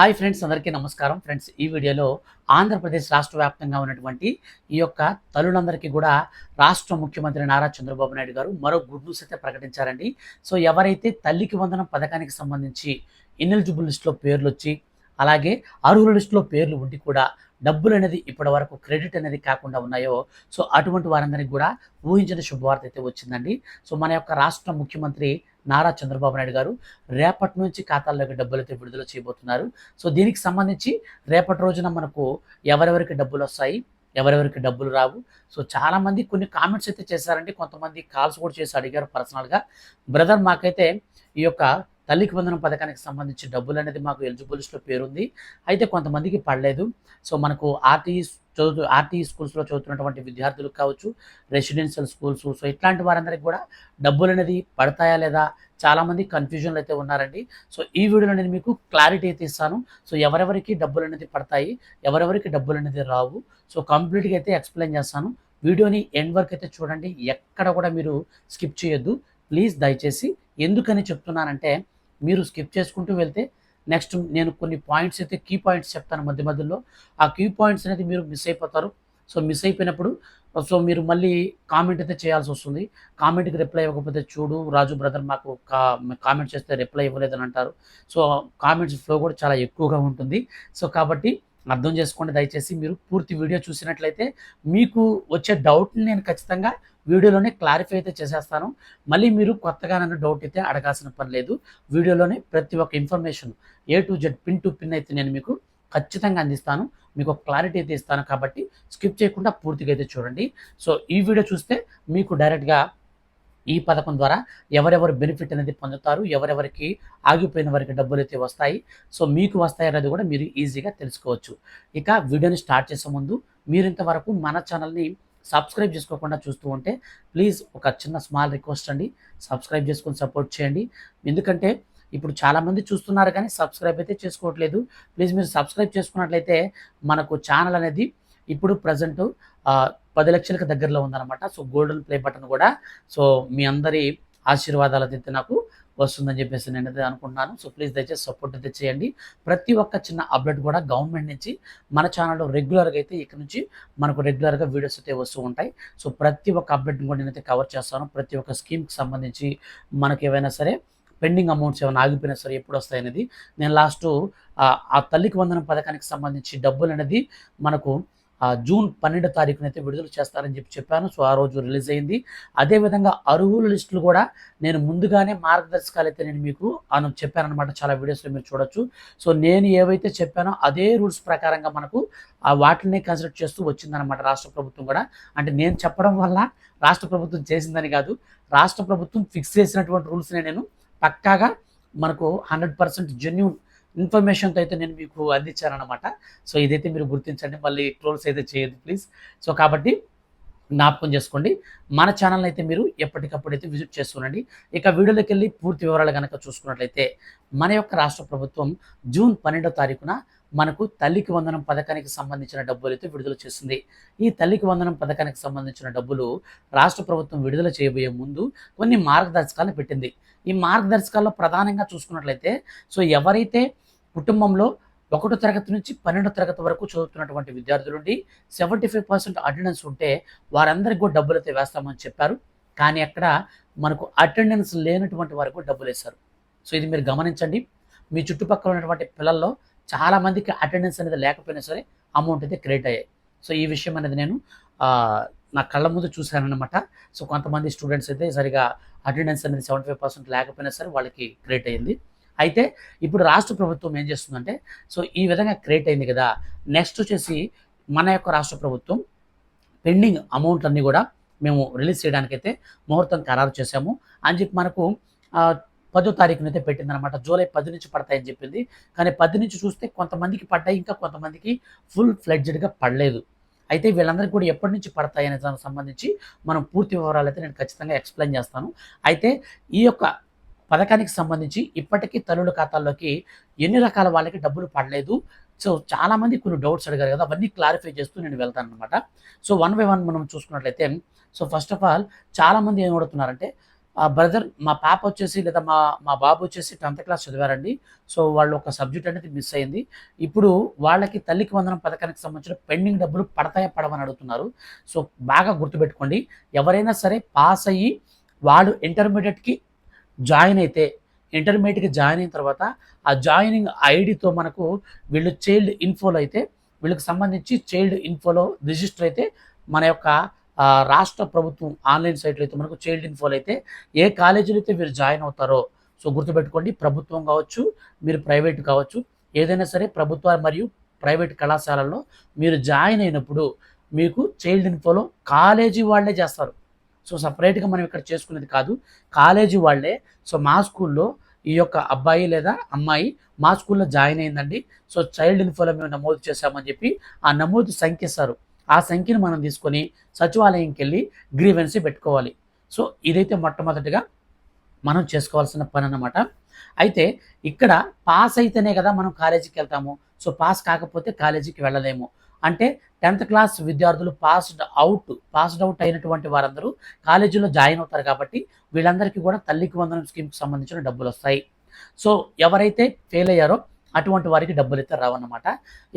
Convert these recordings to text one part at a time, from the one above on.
Hi friends అందరికీ నమస్కారం. Friends ఈ వీడియోలో ఆంధ్రప్రదేశ్ రాష్ట్ర వ్యాప్తంగా ఉన్నటువంటి ఈ యొక్క తల్లులందరికీ కూడా రాష్ట్ర ముఖ్యమంత్రి నారా చంద్రబాబు నాయుడు గారు మరో గుడ్ న్యూస్ అయితే ప్రకటించారండి. సో ఎవరైతే తల్లికి వందనం పథకానికి సంబంధించి ఇన్ఎలిజిబుల్ లిస్టులో పేర్లు వచ్చి అలాగే అర్హుల లిస్టులో పేర్లు ఉండి కూడా డబ్బులు అనేది ఇప్పటి వరకు క్రెడిట్ అనేది కాకుండా ఉన్నాయో సో అటువంటి వారందరికీ కూడా ఊహించిన శుభవార్త అయితే వచ్చిందండి. సో మన యొక్క రాష్ట్ర ముఖ్యమంత్రి నారా చంద్రబాబు నాయుడు గారు రేపటి నుంచి ఖాతాల్లోకి డబ్బులు అయితే విడుదల చేయబోతున్నారు. సో దీనికి సంబంధించి రేపటి రోజున మనకు ఎవరెవరికి డబ్బులు వస్తాయి ఎవరెవరికి డబ్బులు రావు. సో చాలామంది కొన్ని కామెంట్స్ అయితే చేశారండి. కొంతమంది కాల్స్ కూడా చేసి అడిగారు పర్సనల్గా. బ్రదర్ మాకైతే ఈ యొక్క తల్లికి వందనం పథకానికి సంబంధించి డబ్బులు అనేది మాకు ఎలిజిబుల్స్లో పేరుంది. అయితే కొంతమందికి పడలేదు. సో మనకు ఆర్టీఈ చదువుతు ఆర్టీఈ స్కూల్స్లో చదువుతున్నటువంటి విద్యార్థులకు కావచ్చు రెసిడెన్షియల్ స్కూల్స్. సో ఇట్లాంటి వారందరికీ కూడా డబ్బులు అనేది పడతాయా లేదా? చాలామంది కన్ఫ్యూజన్లు అయితే ఉన్నారండి. సో ఈ వీడియోలో నేను మీకు క్లారిటీ అయితే ఇస్తాను. సో ఎవరెవరికి డబ్బులు అనేది పడతాయి ఎవరెవరికి డబ్బులు అనేది రావు. సో కంప్లీట్గా అయితే ఎక్స్ప్లెయిన్ చేస్తాను. వీడియోని ఎండ్ వరకు అయితే చూడండి. ఎక్కడ కూడా మీరు స్కిప్ చేయొద్దు. ప్లీజ్ దయచేసి ఎందుకని చెప్తున్నానంటే మీరు స్కిప్ చేసుకుంటూ వెళ్తే నెక్స్ట్ నేను కొన్ని పాయింట్స్ అయితే కీ పాయింట్స్ చెప్తాను మధ్య మధ్యలో. ఆ కీ పాయింట్స్ అనేది మీరు మిస్ అయిపోతారు. సో మిస్ అయిపోయినప్పుడు సో మీరు మళ్ళీ కామెంట్ అయితే చేయాల్సి వస్తుంది. కామెంట్కి రిప్లై ఇవ్వకపోతే చూడు రాజు బ్రదర్ మాకు కా కామెంట్ చేస్తే రిప్లై ఇవ్వలేదని అంటారు. సో కామెంట్స్ ఫ్లో కూడా చాలా ఎక్కువగా ఉంటుంది. సో కాబట్టి అర్థం చేసుకోండి. దయచేసి మీరు పూర్తి వీడియో చూసినట్లయితే మీకు వచ్చే డౌట్ని నేను ఖచ్చితంగా వీడియోలోనే క్లారిఫై అయితే చేసేస్తాను. మళ్ళీ మీరు కొత్తగా నన్ను డౌట్ అయితే అడగాల్సిన పని లేదు. వీడియోలోనే ప్రతి ఒక్క information A to Z pin to pin అయితే నేను మీకు ఖచ్చితంగా అందిస్తాను. మీకు క్లారిటీ అయితే ఇస్తాను కాబట్టి స్కిప్ చేయకుండా పూర్తిగా అయితే చూడండి. సో ఈ వీడియో చూస్తే మీకు డైరెక్ట్గా ఈ పథకం ద్వారా ఎవరెవరు బెనిఫిట్ అనేది పొందుతారు ఎవరెవరికి ఆగిపోయిన వారికి డబ్బులు అయితే వస్తాయి. సో మీకు వస్తాయి అనేది కూడా మీరు ఈజీగా తెలుసుకోవచ్చు. ఇక వీడియోని స్టార్ట్ చేసే ముందు మీరు ఇంతవరకు మన ఛానల్ని సబ్స్క్రైబ్ చేసుకోకుండా చూస్తూ ఉంటే ప్లీజ్ ఒక చిన్న స్మాల్ రిక్వెస్ట్ అండి. సబ్స్క్రైబ్ చేసుకొని సపోర్ట్ చేయండి. ఎందుకంటే ఇప్పుడు చాలామంది చూస్తున్నారు కానీ సబ్స్క్రైబ్ అయితే చేసుకోవట్లేదు. ప్లీజ్ మీరు సబ్స్క్రైబ్ చేసుకున్నట్లయితే మనకు ఛానల్ అనేది ఇప్పుడు ప్రజెంట్ పది లక్షలకు దగ్గరలో ఉందన్నమాట. సో గోల్డెన్ ప్లే బటన్ కూడా. సో మీ అందరి ఆశీర్వాదాలు అయితే నాకు. వస్తుందని చెప్పేసి నేను అయితే అనుకుంటున్నాను. సో ప్లీజ్ దయచేసి సపోర్ట్ అయితే చేయండి. ప్రతి ఒక్క చిన్న అప్డేట్ కూడా గవర్నమెంట్ నుంచి మన ఛానల్లో రెగ్యులర్గా అయితే ఇక్కడ నుంచి మనకు రెగ్యులర్గా వీడియోస్ అయితే వస్తూ ఉంటాయి. సో ప్రతి ఒక్క అప్డేట్ని కూడా నేనైతే కవర్ చేస్తాను. ప్రతి ఒక్క స్కీమ్కి సంబంధించి మనకి ఏవైనా సరే పెండింగ్ అమౌంట్స్ ఏమైనా ఆగిపోయినా సరే ఎప్పుడు వస్తాయి అనేది నేను లాస్ట్ ఆ తల్లికి వందనం పథకానికి సంబంధించి డబ్బులు అనేది మనకు జూన్ పన్నెండో తారీఖున అయితే విడుదల చేస్తారని చెప్పి చెప్పాను. సో ఆ రోజు రిలీజ్ అయింది. అదేవిధంగా అర్హుల లిస్టులు కూడా నేను ముందుగానే మార్గదర్శకాలు అయితే నేను మీకు అను చెప్పానమాట చాలా వీడియోస్లో మీరు చూడొచ్చు. సో నేను ఏవైతే చెప్పానో అదే రూల్స్ ప్రకారంగా మనకు ఆ వాటిని కన్సిడర్ చేస్తూ వచ్చిందనమాట రాష్ట్ర ప్రభుత్వం కూడా. అంటే నేను చెప్పడం వల్ల రాష్ట్ర ప్రభుత్వం చేసిందని కాదు రాష్ట్ర ప్రభుత్వం ఫిక్స్ చేసినటువంటి రూల్స్ని నేను పక్కాగా మనకు హండ్రెడ్ పర్సెంట్ జెన్యున్ ఇన్ఫర్మేషన్తో అయితే నేను మీకు అందించానమాట సో ఇదైతే మీరు గుర్తించండి. మళ్ళీ ట్రోల్స్ అయితే చేయదు ప్లీజ్. సో కాబట్టి జ్ఞాపకం చేసుకోండి. మన ఛానల్ అయితే మీరు ఎప్పటికప్పుడు అయితే విజిట్ చేస్తుండండి. ఇక వీడియోలోకి వెళ్ళి పూర్తి వివరాలు కనుక చూసుకున్నట్లయితే మన యొక్క రాష్ట్ర ప్రభుత్వం జూన్ పన్నెండో తారీఖున మనకు తల్లికి వందనం పథకానికి సంబంధించిన డబ్బులు అయితే విడుదల చేస్తుంది. ఈ తల్లికి వందనం పథకానికి సంబంధించిన డబ్బులు రాష్ట్ర ప్రభుత్వం విడుదల చేయబోయే ముందు కొన్ని మార్గదర్శకాలను పెట్టింది. ఈ మార్గదర్శకాల్లో ప్రధానంగా చూసుకున్నట్లయితే సో ఎవరైతే కుటుంబంలో ఒకటో తరగతి నుంచి పన్నెండో తరగతి వరకు చదువుతున్నటువంటి విద్యార్థుల నుండి సెవెంటీ ఫైవ్ పర్సెంట్ అటెండెన్స్ ఉంటే వారందరికీ కూడా డబ్బులు అయితే వేస్తామని చెప్పారు. కానీ అక్కడ మనకు అటెండెన్స్ లేనటువంటి వరకు డబ్బులు వేశారు. సో ఇది మీరు గమనించండి. మీ చుట్టుపక్కల ఉన్నటువంటి పిల్లల్లో చాలా మందికి అటెండెన్స్ అనేది లేకపోయినా సరే అమౌంట్ అయితే క్రియేట్ అయ్యాయి. సో ఈ విషయం అనేది నేను నా కళ్ళ ముందు చూశానమాట సో కొంతమంది స్టూడెంట్స్ అయితే సరిగా అటెండెన్స్ అనేది సెవెంటీ ఫైవ్ పర్సెంట్ లేకపోయినా సరే వాళ్ళకి క్రియేట్ అయ్యింది. అయితే ఇప్పుడు రాష్ట్ర ప్రభుత్వం ఏం చేస్తుందంటే సో ఈ విధంగా క్రియేట్ అయింది కదా. నెక్స్ట్ వచ్చేసి మన యొక్క రాష్ట్ర ప్రభుత్వం పెండింగ్ అమౌంట్ అన్నీ కూడా మేము రిలీజ్ చేయడానికైతే ముహూర్తం ఖరారు చేశాము. అని చెప్పి మనకు పదో తారీఖునైతే పెట్టిందనమాట జూలై పది నుంచి పడతాయని చెప్పింది. కానీ పది నుంచి చూస్తే కొంతమందికి పడ్డాయి ఇంకా కొంతమందికి ఫుల్ ఫ్లెడ్జెడ్గా పడలేదు. అయితే వీళ్ళందరికీ కూడా ఎప్పటి నుంచి పడతాయి అనే దానికి సంబంధించి మనం పూర్తి వివరాలు అయితే నేను ఖచ్చితంగా ఎక్స్ప్లెయిన్ చేస్తాను. అయితే ఈ యొక్క పథకానికి సంబంధించి ఇప్పటికీ తల్లుల ఖాతాల్లోకి ఎన్ని రకాల వాళ్ళకి డబ్బులు పడలేదు. సో చాలామంది కొన్ని డౌట్స్ అడిగారు కదా అవన్నీ క్లారిఫై చేస్తూ నేను వెళ్తాను అనమాట సో వన్ బై వన్ మనం చూసుకున్నట్లయితే సో ఫస్ట్ ఆఫ్ ఆల్ చాలామంది ఏం అడుగుతున్నారంటే బ్రదర్ మా పాప వచ్చేసి లేదా మా మా బాబు వచ్చేసి టెన్త్ క్లాస్ చదివారండి. సో వాళ్ళు ఒక సబ్జెక్ట్ అనేది మిస్ అయింది ఇప్పుడు వాళ్ళకి తల్లికి వందనం పథకానికి సంబంధించిన పెండింగ్ డబ్బులు పడతాయా పడవని అడుగుతున్నారు. సో బాగా గుర్తుపెట్టుకోండి. ఎవరైనా సరే పాస్ అయ్యి వాళ్ళు ఇంటర్మీడియట్కి జాయిన్ అయితే ఇంటర్మీడియట్కి జాయిన్ అయిన తర్వాత ఆ జాయినింగ్ ఐడితో మనకు వీళ్ళు చైల్డ్ ఇన్ఫోలో అయితే వీళ్ళకి సంబంధించి చైల్డ్ ఇన్ఫోలో రిజిస్టర్ అయితే మన యొక్క రాష్ట్ర ప్రభుత్వం ఆన్లైన్ సైట్లో అయితే మనకు చైల్డ్ ఇన్ఫోలు అయితే ఏ కాలేజీలో అయితే మీరు జాయిన్ అవుతారో సో గుర్తుపెట్టుకోండి ప్రభుత్వం కావచ్చు మీరు ప్రైవేట్ కావచ్చు ఏదైనా సరే ప్రభుత్వ మరియు ప్రైవేట్ కళాశాలల్లో మీరు జాయిన్ అయినప్పుడు మీకు చైల్డ్ ఇన్ఫోలో కాలేజీ వాళ్ళే చేస్తారు. సో సపరేట్గా మనం ఇక్కడ చేసుకునేది కాదు కాలేజీ వాళ్ళే. సో మా స్కూల్లో ఈ యొక్క అబ్బాయి లేదా అమ్మాయి మా స్కూల్లో జాయిన్ అయిందండి. సో చైల్డ్ ఇన్ఫోలో మేము నమోదు చేశామని చెప్పి ఆ నమోదు సంఖ్య ఇస్తారు ఆ సంఖ్యను మనం తీసుకొని సచివాలయంకి వెళ్ళి గ్రీవెన్సీ పెట్టుకోవాలి. సో ఇదైతే మొట్టమొదటిగా మనం చేసుకోవాల్సిన పని అనమాట అయితే ఇక్కడ పాస్ అయితేనే కదా మనం కాలేజీకి వెళ్తాము. సో పాస్ కాకపోతే కాలేజీకి వెళ్ళలేము. అంటే టెన్త్ క్లాస్ విద్యార్థులు పాస్డ్ అవుట్ పాస్డ్ అవుట్ అయినటువంటి వారందరూ కాలేజీలో జాయిన్ అవుతారు కాబట్టి వీళ్ళందరికీ కూడా తల్లికి వందనం స్కీమ్కి సంబంధించిన డబ్బులు వస్తాయి. సో ఎవరైతే ఫెయిల్ అయ్యారో అటువంటి వారికి డబ్బులు అయితే రావన్నమాట.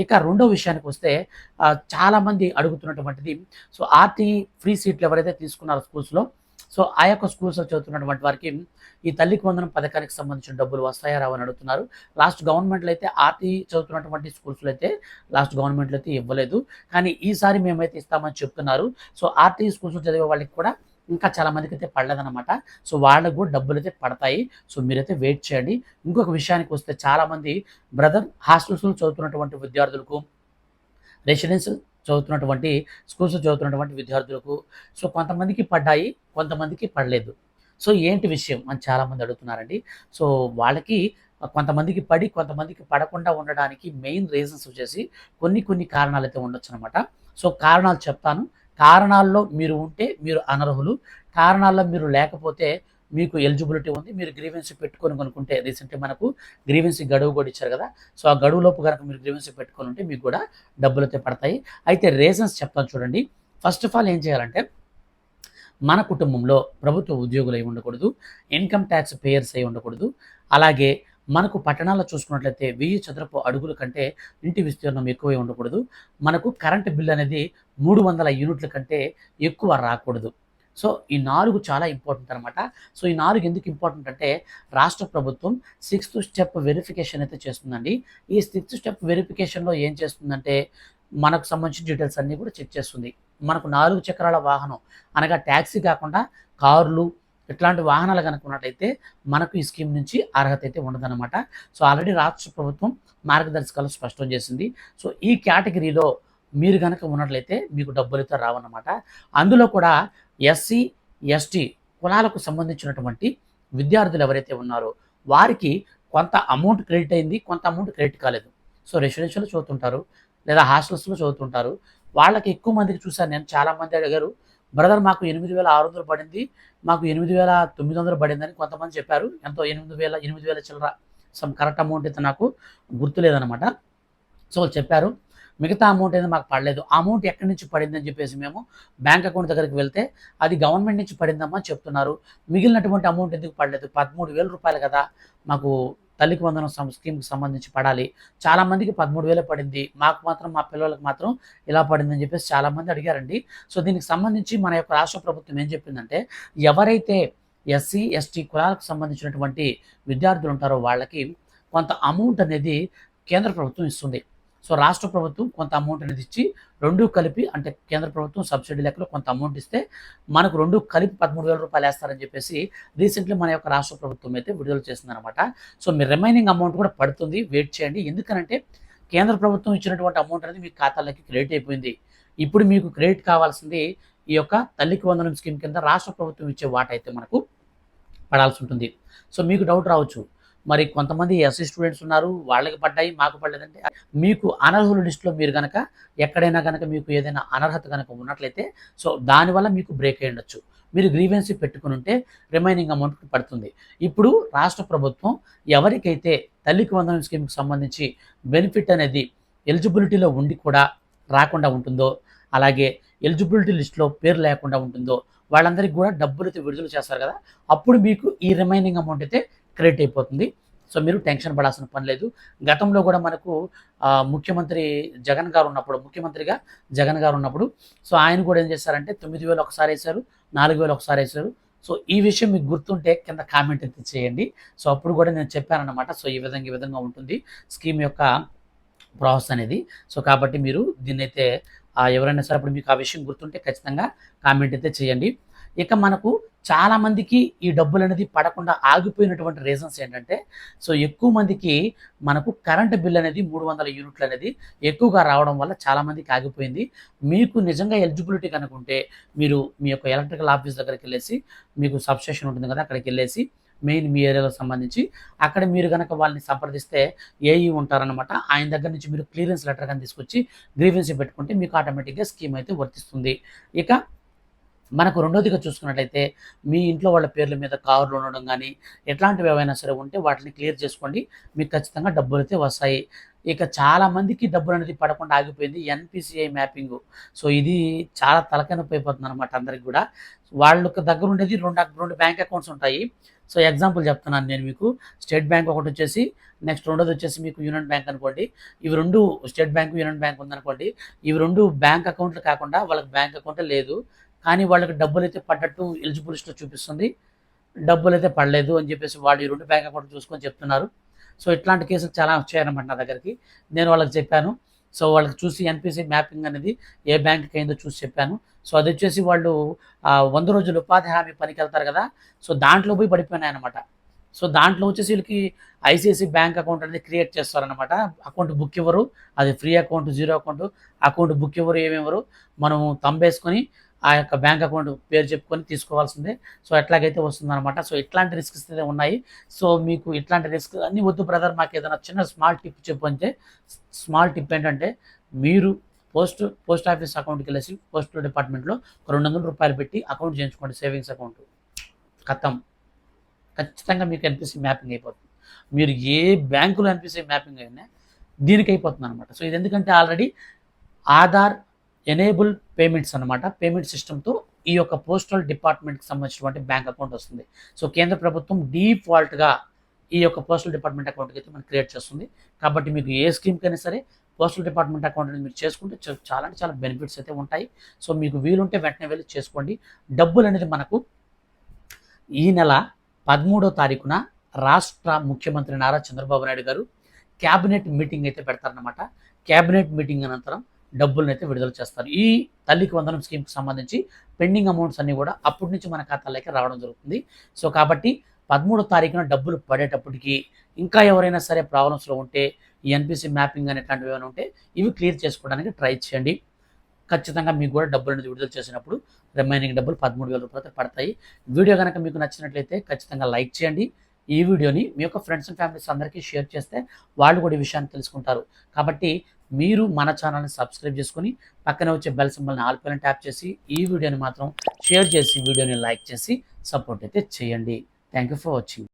ఇక రెండో విషయానికి వస్తే చాలామంది అడుగుతున్నటువంటిది సో ఆర్టీ ఫ్రీ సీట్లు ఎవరైతే తీసుకున్నారో స్కూల్స్లో సో ఆ యొక్క స్కూల్స్లో చదువుతున్నటువంటి వారికి ఈ తల్లికి వందనం పథకానికి సంబంధించిన డబ్బులు వస్తాయా రావని అడుగుతున్నారు. లాస్ట్ గవర్నమెంట్లో అయితే ఆర్టీ చదువుతున్నటువంటి స్కూల్స్లో అయితే లాస్ట్ గవర్నమెంట్లో అయితే ఇవ్వలేదు. కానీ ఈసారి మేమైతే ఇస్తామని చెప్తున్నారు. సో ఆర్టీ స్కూల్స్లో చదివే వాళ్ళకి కూడా ఇంకా చాలా మందికి అయితే పడలేదన్నమాట. సో వాళ్ళకు కూడా డబ్బులు అయితే పడతాయి. సో మీరైతే వెయిట్ చేయండి. ఇంకొక విషయానికి వస్తే చాలామంది బ్రదర్ హాస్టల్స్లో చదువుతున్నటువంటి విద్యార్థులకు రెసిడెన్స్ చదువుతున్నటువంటి స్కూల్స్ చదువుతున్నటువంటి విద్యార్థులకు సో కొంతమందికి పడ్డాయి కొంతమందికి పడలేదు. సో ఏంటి విషయం అని చాలామంది అడుగుతున్నారండి. సో వాళ్ళకి కొంతమందికి పడి కొంతమందికి పడకుండా ఉండడానికి మెయిన్ రీజన్స్ వచ్చేసి కొన్ని కొన్ని కారణాలు అయితే ఉండొచ్చు అనమాట సో కారణాలు చెప్తాను. కారణాల్లో మీరు ఉంటే మీరు అనర్హులు కారణాల్లో మీరు లేకపోతే మీకు ఎలిజిబిలిటీ ఉంది. మీరు గ్రీవెన్సీ పెట్టుకొని కొనుక్కుంటే రీసెంట్గా మనకు గ్రీవెన్సీ గడువు కూడా ఇచ్చారు కదా. సో ఆ గడువులోపు కనుక మీరు గ్రీవెన్సీ పెట్టుకొని ఉంటే మీకు కూడా డబ్బులు అయితే పడతాయి. అయితే రీజన్స్ చెప్తాను చూడండి. ఫస్ట్ ఆఫ్ ఆల్ ఏం చేయాలంటే మన కుటుంబంలో ప్రభుత్వ ఉద్యోగులు అయి ఉండకూడదు. ఇన్కమ్ ట్యాక్స్ పేయర్స్ అయి ఉండకూడదు. అలాగే మనకు పట్టణాల్లో చూసుకున్నట్లయితే వెయ్యి చదరపు అడుగుల కంటే ఇంటి విస్తీర్ణం ఎక్కువై ఉండకూడదు. మనకు కరెంటు బిల్ అనేది మూడు వందల యూనిట్ల కంటే ఎక్కువ రాకూడదు. సో ఈ నాలుగు చాలా ఇంపార్టెంట్ అనమాట సో ఈ నాలుగు ఎందుకు ఇంపార్టెంట్ అంటే రాష్ట్ర ప్రభుత్వం సిక్స్త్ స్టెప్ వెరిఫికేషన్ అయితే చేస్తుందండి. ఈ సిక్స్త్ స్టెప్ వెరిఫికేషన్లో ఏం చేస్తుందంటే మనకు సంబంధించిన డీటెయిల్స్ అన్నీ కూడా చెక్ చేస్తుంది. మనకు నాలుగు చక్రాల వాహనం అనగా ట్యాక్సీ కాకుండా కార్లు ఇట్లాంటి వాహనాలు కనుక ఉన్నట్టయితే మనకు ఈ స్కీమ్ నుంచి అర్హత అయితే ఉండదన్నమాట. సో ఆల్రెడీ రాష్ట్ర ప్రభుత్వం మార్గదర్శకాలు స్పష్టం చేసింది. సో ఈ కేటగిరీలో మీరు కనుక ఉన్నట్లయితే మీకు డబ్బులతో రావన్నమాట. అందులో కూడా ఎస్సీ ఎస్టీ కులాలకు సంబంధించినటువంటి విద్యార్థులు ఎవరైతే ఉన్నారో వారికి కొంత అమౌంట్ క్రెడిట్ అయింది కొంత అమౌంట్ క్రెడిట్ కాలేదు. సో రెసిడెన్షియల్ చదువుతుంటారు లేదా హాస్టల్స్లో చదువుతుంటారు. వాళ్ళకి ఎక్కువ మందికి చూశాను నేను చాలా మంది అడిగారు బ్రదర్ మాకు ఎనిమిది వేల ఆరు వందలు పడింది. మాకు ఎనిమిది వేల తొమ్మిది వందలు పడిందని కొంతమంది చెప్పారు. ఎంతో ఎనిమిది వేల ఎనిమిది వేల చిల్లర సమ్ కరెక్ట్ అమౌంట్ అయితే నాకు గుర్తులేదనమాట సో వాళ్ళు చెప్పారు మిగతా అమౌంట్ అయితే మాకు పడలేదు. ఆ అమౌంట్ ఎక్కడి నుంచి పడిందని చెప్పేసి మేము బ్యాంక్ అకౌంట్ దగ్గరికి వెళ్తే అది గవర్నమెంట్ నుంచి పడిందమ్మా చెప్తున్నారు. మిగిలినటువంటి అమౌంట్ ఎందుకు పడలేదు? పదమూడు వేల రూపాయలు కదా మాకు తల్లికి వందనం స్కీమ్కి సంబంధించి పడాలి. చాలామందికి పదమూడు వేలు పడింది. మాకు మాత్రం మా పిల్లలకు మాత్రం ఇలా పడిందని చెప్పేసి చాలామంది అడిగారండి. సో దీనికి సంబంధించి మన యొక్క రాష్ట్ర ప్రభుత్వం ఏం చెప్పిందంటే ఎవరైతే ఎస్సీ ఎస్టీ కులాలకు సంబంధించినటువంటి విద్యార్థులు ఉంటారో వాళ్ళకి కొంత అమౌంట్ అనేది కేంద్ర ప్రభుత్వం ఇస్తుంది. సో రాష్ట్ర ప్రభుత్వం కొంత అమౌంట్ అనేది ఇచ్చి రెండు కలిపి అంటే కేంద్ర ప్రభుత్వం సబ్సిడీ లెక్కలో కొంత అమౌంట్ ఇస్తే మనకు రెండు కలిపి పదమూడు వేల రూపాయలు వేస్తారని చెప్పేసి రీసెంట్లీ మన యొక్క రాష్ట్ర ప్రభుత్వం అయితే విడుదల చేసిందనమాట సో మీ రిమైనింగ్ అమౌంట్ కూడా పడుతుంది. వెయిట్ చేయండి. ఎందుకనంటే కేంద్ర ప్రభుత్వం ఇచ్చినటువంటి అమౌంట్ అనేది మీ ఖాతాలోకి క్రెడిట్ అయిపోయింది. ఇప్పుడు మీకు క్రెడిట్ కావాల్సింది ఈ యొక్క తల్లికి వందనం స్కీమ్ కింద రాష్ట్ర ప్రభుత్వం ఇచ్చే వాట అయితే మనకు పడాల్సి ఉంటుంది. సో మీకు డౌట్ రావచ్చు. మరి కొంతమంది ఎస్సీ స్టూడెంట్స్ ఉన్నారు వాళ్ళకి పడ్డాయి మాకు పడలేదంటే మీకు అనర్హుల లిస్టులో మీరు కనుక ఎక్కడైనా కనుక మీకు ఏదైనా అనర్హత కనుక ఉన్నట్లయితే సో దానివల్ల మీకు బ్రేక్ అయ్యి ఉండొచ్చు. మీరు గ్రీవెన్సీ పెట్టుకుని ఉంటే రిమైనింగ్ అమౌంట్ పడుతుంది. ఇప్పుడు రాష్ట్ర ప్రభుత్వం ఎవరికైతే తల్లికి వందనం స్కీమ్కి సంబంధించి బెనిఫిట్ అనేది ఎలిజిబిలిటీలో ఉండి కూడా రాకుండా ఉంటుందో అలాగే ఎలిజిబిలిటీ లిస్ట్లో పేరు లేకుండా ఉంటుందో వాళ్ళందరికీ కూడా డబ్బులు అయితే విడుదల చేస్తారు కదా అప్పుడు మీకు ఈ రిమైనింగ్ అమౌంట్ అయితే క్రెడిట్ అయిపోతుంది. సో మీరు టెన్షన్ పడాల్సిన పని లేదు. గతంలో కూడా మనకు ముఖ్యమంత్రి జగన్ గారు ఉన్నప్పుడు ముఖ్యమంత్రిగా జగన్ గారు ఉన్నప్పుడు సో ఆయన కూడా ఏం చేశారంటే తొమ్మిది వేలు ఒకసారి వేశారు నాలుగు వేలు ఒకసారి వేశారు. సో ఈ విషయం మీకు గుర్తుంటే కింద కామెంట్ అయితే చేయండి. సో అప్పుడు కూడా నేను చెప్పానన్నమాట. సో ఈ విధంగా ఈ విధంగా ఉంటుంది స్కీమ్ యొక్క ప్రాసెస్ అనేది. సో కాబట్టి మీరు దీన్నైతే ఎవరైనా సరే అప్పుడు మీకు ఆ విషయం గుర్తుంటే ఖచ్చితంగా కామెంట్ అయితే చేయండి. ఇక మనకు చాలామందికి ఈ డబ్బులు అనేది పడకుండా ఆగిపోయినటువంటి రీజన్స్ ఏంటంటే సో ఎక్కువ మందికి మనకు కరెంట్ బిల్ అనేది మూడు వందల యూనిట్లు అనేది ఎక్కువగా రావడం వల్ల చాలామందికి ఆగిపోయింది. మీకు నిజంగా ఎలిజిబిలిటీ కనుక ఉంటే మీరు మీ యొక్క ఎలక్ట్రికల్ ఆఫీస్ దగ్గరికి వెళ్ళేసి మీకు సబ్స్టేషన్ ఉంటుంది కదా అక్కడికి వెళ్ళేసి మెయిన్ మీ ఏరియాలో సంబంధించి అక్కడ మీరు కనుక వాళ్ళని సంప్రదిస్తే ఏఈ ఉంటారనమాట ఆయన దగ్గర నుంచి మీరు క్లియరెన్స్ లెటర్ కానీ తీసుకొచ్చి గ్రీవెన్సీ పెట్టుకుంటే మీకు ఆటోమేటిక్గా స్కీమ్ అయితే వర్తిస్తుంది. ఇక మనకు రెండోదిగా చూసుకున్నట్లయితే మీ ఇంట్లో వాళ్ళ పేర్ల మీద కార్లు ఉండడం కానీ ఎట్లాంటివి ఏవైనా సరే ఉంటే వాటిని క్లియర్ చేసుకోండి. మీకు ఖచ్చితంగా డబ్బులు అయితే వస్తాయి. ఇక చాలా మందికి డబ్బులు అనేది పడకుండా ఆగిపోయింది ఎన్పిసిఐ మ్యాపింగ్. సో ఇది చాలా తలకనొప్పి అనమాట అందరికి కూడా. వాళ్ళకి దగ్గర ఉండేది రెండు రెండు బ్యాంక్ అకౌంట్స్ ఉంటాయి. సో ఎగ్జాంపుల్ చెప్తున్నాను నేను మీకు. స్టేట్ బ్యాంక్ ఒకటి వచ్చేసి నెక్స్ట్ రెండోది వచ్చేసి మీకు యూనియన్ బ్యాంక్ అనుకోండి. ఇవి రెండు స్టేట్ బ్యాంక్ యూనియన్ బ్యాంక్ ఉందనుకోండి. ఇవి రెండు బ్యాంక్ అకౌంట్లు కాకుండా వాళ్ళకి బ్యాంక్ అకౌంటే లేదు. కానీ వాళ్ళకి డబ్బులు అయితే పడ్డట్టు ఎలిజిబుల్ లిస్ట్లో చూపిస్తుంది. డబ్బులు అయితే పడలేదు అని చెప్పేసి వాళ్ళు ఈ రెండు బ్యాంక్ అకౌంట్ చూసుకొని చెప్తున్నారు. సో ఇట్లాంటి కేసులు చాలా వచ్చాయన్నమాట నా దగ్గరికి. నేను వాళ్ళకి చెప్పాను. సో వాళ్ళకి చూసి ఎన్పిసి మ్యాపింగ్ అనేది ఏ బ్యాంక్కి అయిందో చూసి చెప్పాను. సో అది వచ్చేసి వాళ్ళు వంద రోజులు ఉపాధి హామీ పనికి వెళ్తారు కదా సో దాంట్లో పోయి పడిపోయినాయి అనమాట సో దాంట్లో వచ్చేసి వీళ్ళకి ఐసిఐసి బ్యాంక్ అకౌంట్ అనేది క్రియేట్ చేస్తారనమాట అకౌంట్ బుక్ ఇవ్వరు. అది free account zero account account book ఇవ్వరు ఏమివ్వరు మనము తంబేసుకొని ఆ యొక్క బ్యాంక్ అకౌంట్ పేరు చెప్పుకొని తీసుకోవాల్సిందే. సో ఎట్లాగైతే వస్తుందన్నమాట. సో ఇట్లాంటి రిస్క్స్ అయితే ఉన్నాయి. సో మీకు ఇట్లాంటి రిస్క్ అన్ని వద్దు బ్రదర్. మాకు ఏదైనా చిన్న స్మాల్ టిప్ చెప్పు అంటే స్మాల్ టిప్ ఏంటంటే మీరు పోస్ట్ పోస్ట్ ఆఫీస్ అకౌంట్కి వెళ్ళేసి పోస్ట్ డిపార్ట్మెంట్లో ఒక రెండు వందల రూపాయలు పెట్టి అకౌంట్ చేయించుకోండి. Savings account. ఖతం ఖచ్చితంగా మీకు ఎన్పిసి మ్యాపింగ్ అయిపోతుంది. మీరు ఏ బ్యాంకులో ఎన్పిసి మ్యాపింగ్ అయినా దీనికి అయిపోతుంది అనమాట సో ఇది ఎందుకంటే ఆల్రెడీ ఆధార్ ఎనేబుల్ పేమెంట్స్ అనమాట పేమెంట్ సిస్టమ్తో ఈ యొక్క పోస్టల్ డిపార్ట్మెంట్కి సంబంధించినటువంటి బ్యాంక్ అకౌంట్ వస్తుంది. సో కేంద్ర ప్రభుత్వం డీఫాల్ట్గా ఈ యొక్క పోస్టల్ డిపార్ట్మెంట్ అకౌంట్కి అయితే మనం క్రియేట్ చేస్తుంది. కాబట్టి మీకు ఏ స్కీమ్కైనా సరే పోస్టల్ డిపార్ట్మెంట్ అకౌంట్ అనేది మీరు చేసుకుంటే చాలా అంటే చాలా బెనిఫిట్స్ అయితే ఉంటాయి. సో మీకు వీలుంటే వెంటనే వెళ్ళి చేసుకోండి. డబ్బులు అనేది మనకు ఈ నెల పదమూడో తారీఖున రాష్ట్ర ముఖ్యమంత్రి నారా చంద్రబాబు నాయుడు గారు క్యాబినెట్ మీటింగ్ అయితే పెడతారనమాట క్యాబినెట్ మీటింగ్ అనంతరం డబ్బులను అయితే విడుదల చేస్తారు. ఈ తల్లికి వందనం స్కీమ్కి సంబంధించి పెండింగ్ అమౌంట్స్ అన్నీ కూడా అప్పటి నుంచి మన ఖాతాలోకి రావడం జరుగుతుంది. సో కాబట్టి పదమూడో తారీఖున డబ్బులు పడేటప్పటికి ఇంకా ఎవరైనా సరే ప్రాబ్లమ్స్లో ఉంటే ఈ ఎన్పిసి మ్యాపింగ్ అనేటువంటివి ఏమైనా ఉంటే ఇవి క్లియర్ చేసుకోవడానికి ట్రై చేయండి. ఖచ్చితంగా మీకు కూడా డబ్బులు అనేది విడుదల చేసినప్పుడు రిమైనింగ్ డబ్బులు పదమూడు వేల రూపాయలు పడతాయి. వీడియో కనుక మీకు నచ్చినట్లయితే ఖచ్చితంగా లైక్ చేయండి. ఈ వీడియోని మీ యొక్క ఫ్రెండ్స్ అండ్ ఫ్యామిలీస్ అందరికీ షేర్ చేస్తే వాళ్ళు కూడా ఈ విషయాన్ని తెలుసుకుంటారు. కాబట్టి మీరు మన ఛానల్ని సబ్స్క్రైబ్ చేసుకుని పక్కన వచ్చే బెల్ సింబల్ని ఆల్ పైన ట్యాప్ చేసి ఈ వీడియోని మాత్రం షేర్ చేసి వీడియోని లైక్ చేసి సపోర్ట్ అయితే చేయండి. Thank you for watching